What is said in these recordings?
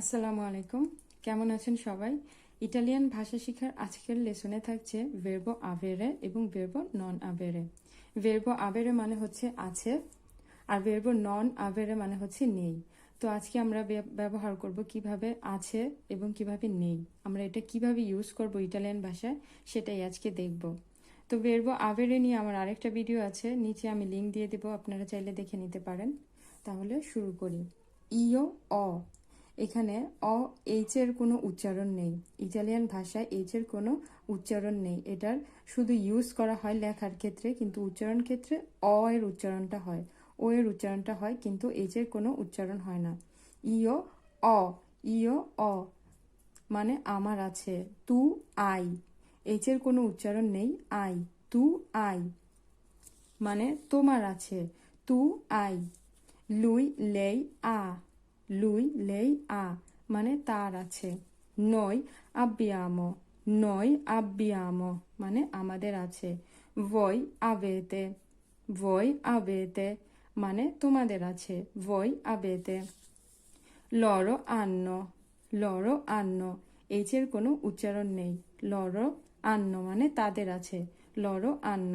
আসসালামু আলাইকুম। কেমন আছেন সবাই? ইটালিয়ান ভাষা শেখার আজকের লেসনে থাকছে ভেরবো আভেরে এবং ভেরবো নন আভেরে ভেরবো আভেরে মানে হচ্ছে আছে, আর ভেরবো নন আভেরে মানে হচ্ছে নেই। তো আজকে আমরা ব্যবহার করব কীভাবে আছে এবং কীভাবে নেই। আমরা এটা কীভাবে ইউজ করব ইটালিয়ান ভাষায়, সেটাই আজকে দেখব। তো ভেরবো আভেরে নিয়ে আমার আরেকটা ভিডিও আছে, নিচে আমি লিংক দিয়ে দেবো, আপনারা চাইলে দেখে নিতে পারেন। তাহলে শুরু করি। ইও অ এখানে অ, এইচ এর কোনো উচ্চারণ নেই। ইটালিয়ান ভাষায় এইচ এর কোনো উচ্চারণ নেই। এটার শুধু ইউজ করা হয় লেখার ক্ষেত্রে, কিন্তু উচ্চারণ ক্ষেত্রে অ এর উচ্চারণটা হয়। ও এর উচ্চারণটা হয়, কিন্তু এইচ এর কোনো উচ্চারণ হয় না। ইও অ ইও অ মানে আমার আছে। তু আই। এইচ এর কোনো উচ্চারণ নেই। আই, তু আই মানে তোমার আছে। তু আই, লুই লেই আ। লুই লেই আ মানে তার আছে নই আব্বিয়ামো নই আব্বিয়ামো মানে আমাদের আছে voi avete. Voi avete. মানে তোমাদের আছে voi avete. লরো আন্ন লরো আন্ন এইচের কোনো উচ্চারণ নেই লরো আন্ন মানে তাদের আছে লরো আন্ন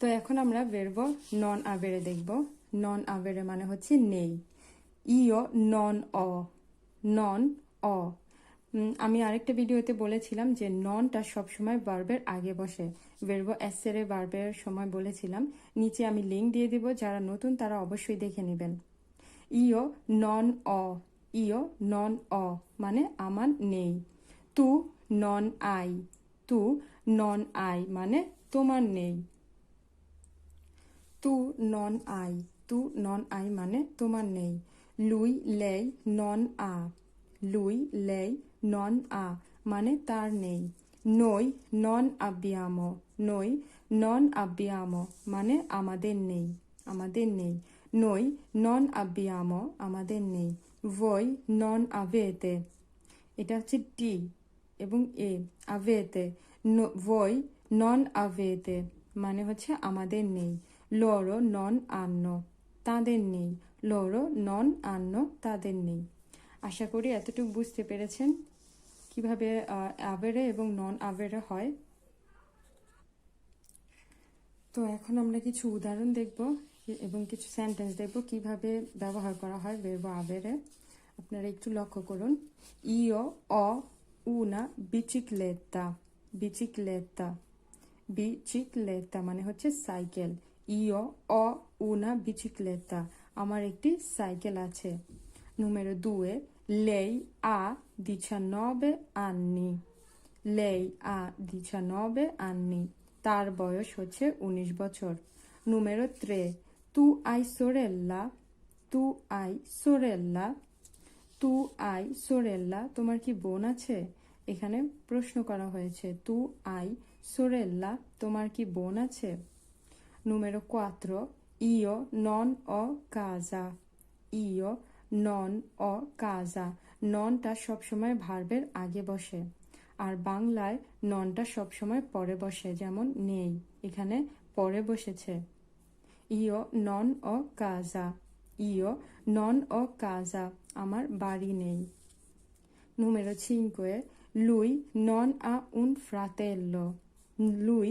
তো এখন আমরা বেরব নন আবেরে দেখব। নন আবেরে মানে হচ্ছে নেই। ইও নন অ নন অ। আমি আরেকটা ভিডিওতে বলেছিলাম যে ননটা সবসময় বার্বের আগে বসে। বেরবো এসেরে বার্বের সময় বলেছিলাম। নিচে আমি লিঙ্ক দিয়ে দিব, যারা নতুন তারা অবশ্যই দেখে নেবেন। ইও নন অ ইও নন অ মানে আমার নেই। তু নন আই, তু নন আই মানে তোমার নেই। তু নন আই, তু নন আই মানে তোমার নেই। লুই লেই নন আ লুই লেই নন আ মানে তার নেই নই নন আব্বিয়ামো নই নন আব্বিয়ামো মানে আমাদের নেই আমাদের নেই নই নন আব্বিয়ামো আমাদের নেই voi নন avete. এটা হচ্ছে টি এবং এ আভেতে voi নন avete. মানে হচ্ছে আমাদের নেই লরো নন আন্ন তাদের নেই লরো নন আন্ন তাদের নেই। আশা করি এতটুকু বুঝতে পেরেছেন কীভাবে আবেরে এবং নন আবেরে হয়। তো এখন আমরা কিছু উদাহরণ দেখব এবং কিছু সেন্টেন্স দেখব কীভাবে ব্যবহার করা হয় বেরবো আবেরে। আপনারা একটু লক্ষ্য করুন। ইও অ, উনা, বিচিক্লেতা বিচিক্লেতা বিচিক্লেতা মানে হচ্ছে সাইকেল ইও অ, উনা, বিচিক্লেতা। আমার একটি সাইকেল আছে। numero due, lei ha 19 anni lei ha 19 anni তার বয়স হচ্ছে উনিশ বছর। numero tre, tu hai sorella? tu hai sorella? তু আই সোরেল্লা তোমার কি বোন আছে? এখানে প্রশ্ন করা হয়েছে। তু আই সোরেল্লা তোমার কি বোন আছে? numero 4 io non ho casa. Io non ho casa. ননটা সবসময় ভার্বের আগে বসে। আর বাংলায় ননটা সবসময় পরে বসে, যেমন নেই। এখানে পরে বসেছে। ইও নন ও কাজা ইও নন ও কাজা আমার বাড়ি নেই। Numero 5 lui non ha un fratello lui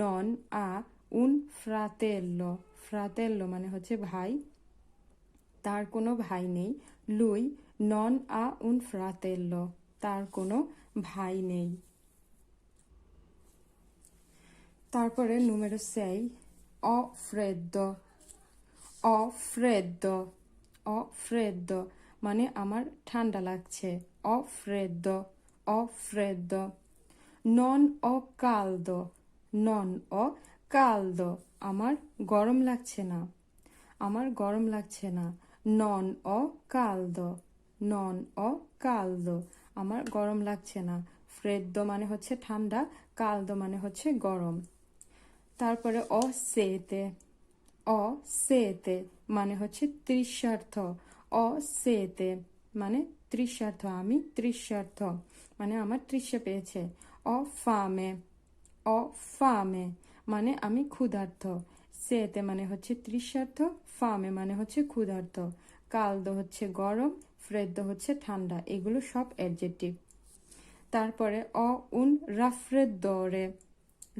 non ha un fratello. Fratello মানে হচ্ছে ভাই। তার কোনো ভাই নেই। লুই নন আ উন ফ্রাতেল্লো তার কোনো ভাই নেই। তারপরে নুমেরো সেই অ ফ্রেদ্দ অ ফ্রেদ্দ অ ফ্রেদ্দ মানে আমার ঠান্ডা লাগছে। অ ফ্রেদ্দ অ ফ্রেদ্দ নন অ কালদ নন অ কালদ, আমার গরম লাগছে না। আমার গরম লাগছে না। নন অ কালদ, নন অ কালদ, আমার গরম লাগছে না। ফ্রেদ্দ মানে হচ্ছে ঠান্ডা, কালদ মানে হচ্ছে গরম। তারপরে অ সেতে অ সেতে মানে হচ্ছে তৃষার্থ। অ সেতে মানে তৃষার্থ, আমি তৃষার্থ মানে আমার তৃষ্ণা পেয়েছে। অ ফামে অ ফামে মানে আমি ক্ষুধার্থ সেতে মানে হচ্ছে তৃষার্থ ফামে মানে হচ্ছে ক্ষুধার্থ কালদ হচ্ছে গরম, ফ্রেদ্দো হচ্ছে ঠান্ডা। এগুলো সব অ্যাডজেক্টিভ তারপরে অ, উন, রাফ্রেদ্দরে।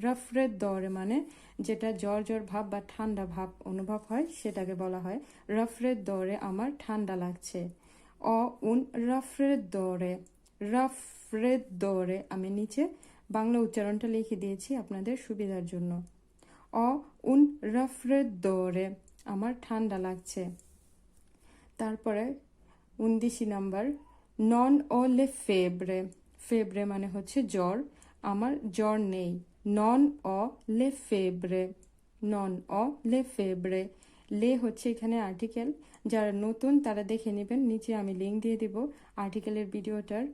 রাফ্রেদ্দরে মানে যেটা জ্বর জ্বর ভাব বা ঠান্ডা ভাব অনুভব হয়, সেটাকে বলা হয় রাফ্রেদ্দরে, আমার ঠান্ডা লাগছে। অ, উন, রাফ্রেদ্দরে। রাফ্রেদ্দরে, আমি নিচে বাংলা উচ্চারণটা লিখে দিয়েছি আপনাদের সুবিধার জন্য। অ উন রাফ্রেদ্দরে আমার ঠান্ডা লাগছে। তারপরে উনদিশি নাম্বার, নন ও লে ফেব্রে ফেব্রে মানে হচ্ছে জ্বর, আমার জ্বর নেই। নন অ লে ফেব্রে, নন অ লে ফেব্রে। লে হচ্ছে এখানে আর্টিকেল যারা নতুন তারা দেখে নেবেন, নিচে আমি লিঙ্ক দিয়ে দিব আর্টিকেলের ভিডিওটার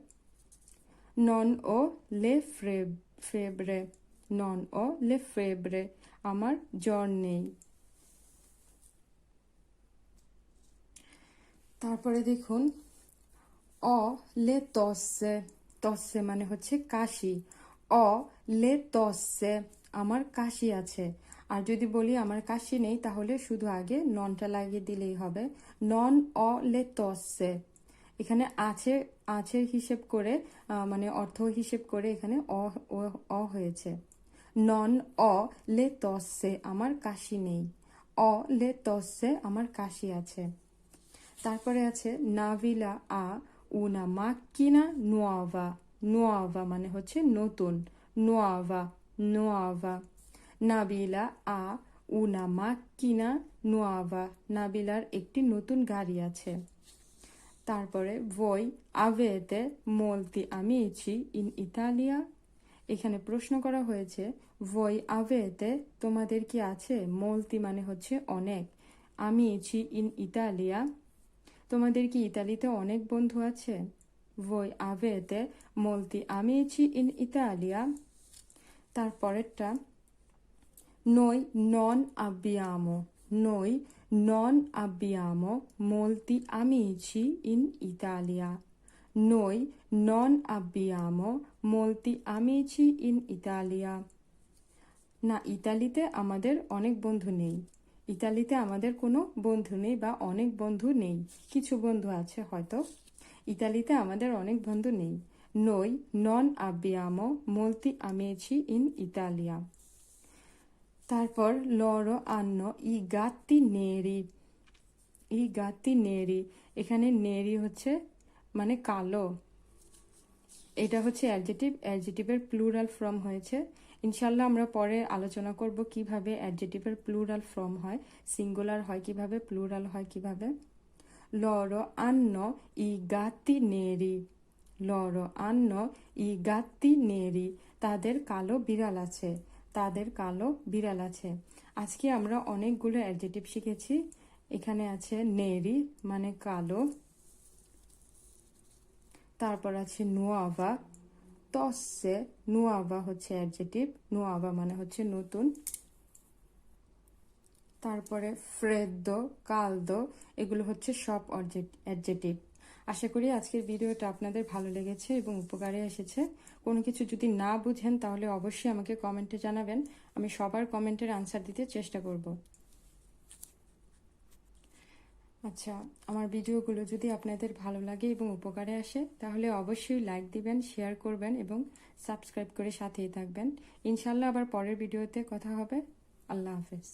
নন ও লে ফ্রে ফেব্রে নন ও লে ফেব্রে আমার জ্বর নেই। তারপরে দেখুন, অ লে তসে। তসে মানে হচ্ছে কাশি। অ লে তসে। আমার কাশি আছে। আর যদি বলি আমার কাশি নেই, তাহলে শুধু আগে ননটা লাগিয়ে দিলেই হবে। নন অ লে তসে। এখানে আছে আছের হিসেব করে মানে অর্থ হিসেব করে এখানে অ অ হয়েছে। নন অ লে তসে আমার কাশি নেই। অ লে তসে আমার কাশি আছে। তারপরে আছে নাভিলা আ উনা মাক্কিনা নোয়াভা নোয়াভা মানে হচ্ছে নতুন। নোয়াভা নোয়াভা নাবিলা আ উনা মাক্কিনা নোয়াভা নাবিলার একটি নতুন গাড়ি আছে। তারপরে ভই আভেতে মলতি আমিয়েছি ইন ইতালিয়া এখানে প্রশ্ন করা হয়েছে ভই আভেতে তোমাদের কি আছে? মলতি মানে হচ্ছে অনেক। আমিয়েছি ইন ইতালিয়া তোমাদের কি ইতালিতে অনেক বন্ধু আছে? voi avete molti amici in Italia তারপরেরটা, noi non abbiamo noi non abbiamo molti amici in Italia. Noi non abbiamo molti amici in Italia. না ইতালিতে আমাদের অনেক বন্ধু নেই ইতালিতে আমাদের কোনো বন্ধু নেই বা অনেক বন্ধু নেই কিছু বন্ধু আছে হয়তো ইতালিতে আমাদের অনেক বন্ধু নেই নই নন আবিয়ামো মলতি আমেছি ইন ইতালিয়া তারপর লড় আন্ন ই গাত্তি নেরি ই গাত্তি নেরি এখানে নেরি হচ্ছে মানে কালো। এটা হচ্ছে অ্যাডজেটিভ অ্যাডজেটিভের প্লুরাল ফর্ম হয়েছে। ইনশাল্লাহ আমরা পরে আলোচনা করব কীভাবে অ্যাডজেটিভের প্লুরাল ফর্ম হয়, সিঙ্গুলার হয় কীভাবে, প্লুরাল হয় কীভাবে। loro hanno i gatti neri loro আন্ন ই gatti নেরি তাদের কালো বিড়াল আছে। তাদের কালো বিড়াল আছে। আজকে আমরা অনেকগুলো অ্যাডজেটিভ শিখেছি। এখানে আছে নেরি মানে কালো। তারপর আছে নোয়াভা তসে নোয়াভা হচ্ছে অ্যাডজেটিভ নোয়াভা মানে হচ্ছে নতুন। তারপরে ফ্রেদ্দো, কালদো, এগুলো হচ্ছে সব অ্যাডজেটিভ আশা করি আজকের ভিডিওটা আপনাদের ভালো লেগেছে এবং উপকারে এসেছে। কোনো কিছু যদি না বুঝেন, তাহলে অবশ্যই আমাকে কমেন্টে জানাবেন। আমি সবার কমেন্টের আনসার দিতে চেষ্টা করব। আচ্ছা আমার ভিডিওগুলো যদি আপনাদের ভালো লাগে এবং উপকারে আসে, তাহলে অবশ্যই লাইক দিবেন শেয়ার করবেন এবং সাবস্ক্রাইব করে সাথেই থাকবেন। ইনশাল্লাহ আবার পরের ভিডিওতে কথা হবে। আল্লাহ হাফেজ।